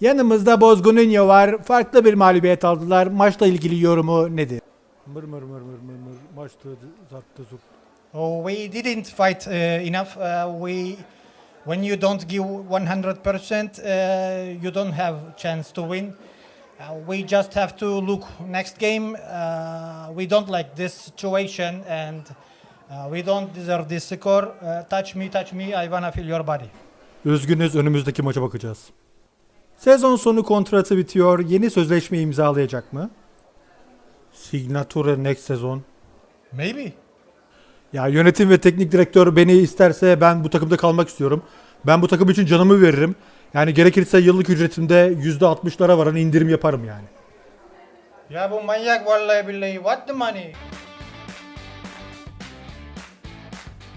Yanımızda Bozgununyo var. Farklı bir mağlubiyet aldılar. Maçla ilgili yorumu nedir? Mır mır mır mır mır mır. Maçta zattı zurt. Oh, we didn't fight uh, enough. Uh, we, when you don't give 100%, uh, you don't have chance to win. Uh, we just have to look next game. Uh, we don't like this situation, and uh, we don't deserve this score. Uh, touch me, touch me. I wanna feel your body. Üzgünüz önümüzdeki maça bakacağız. Sezon sonu kontratı bitiyor. Yeni sözleşme imzalayacak mı? Signature next sezon. Maybe. Ya yönetim ve teknik direktör beni isterse ben bu takımda kalmak istiyorum. Ben bu takım için canımı veririm. Yani gerekirse yıllık ücretimde %60'lara varan indirim yaparım yani. Ya bu manyak vallahi billahi. What the money?